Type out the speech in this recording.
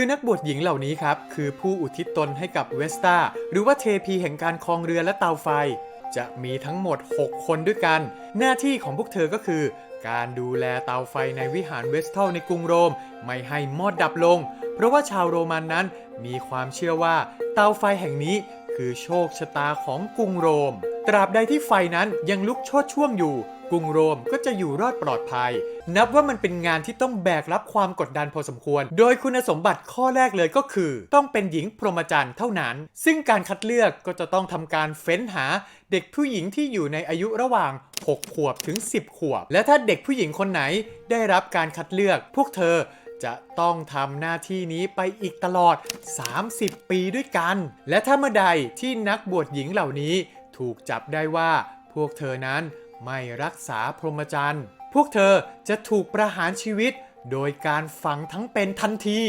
คือนักบวชหญิงเหล่านี้ครับ คือผู้อุทิศตนให้กับเวสตาหรือว่าเทพีแห่งการคลองเรือและเตาไฟ จะมีทั้งหมด 6 คนด้วยกัน หน้าที่ของพวกเธอก็คือ การดูแลเตาไฟในวิหารเวสทัลในกรุงโรม ไม่ให้มอดดับลง เพราะว่าชาวโรมันนั้นมีความเชื่อว่าเตาไฟแห่งนี้คือโชคชะตาของกรุงโรม ตราบใดที่ไฟนั้นยังลุกโชดช่วงอยู่ กรุงโรมก็จะอยู่รอดปลอดภัย นับว่ามันเป็นงานที่ต้องแบกรับความกดดันพอสมควร โดยคุณสมบัติข้อแรกเลยก็คือ ต้องเป็นหญิงพรหมจรรย์เท่านั้น ซึ่งการคัดเลือกก็จะต้องทำการเฟ้นหาเด็กผู้หญิงที่อยู่ในอายุระหว่าง 6 ขวบถึง 10 ขวบ และถ้าเด็กผู้หญิงคนไหนได้รับการคัดเลือก พวกเธอจะต้องทำหน้าที่นี้ไปอีกตลอด 30 ปีด้วยกัน และถ้าเมื่อใดที่นักบวชหญิงเหล่านี้ถูกจับได้ว่าพวกเธอนั้น ไม่รักษาพรหมจรรย์ พวกเธอจะถูกประหารชีวิตโดยการฝังทั้งเป็นทันที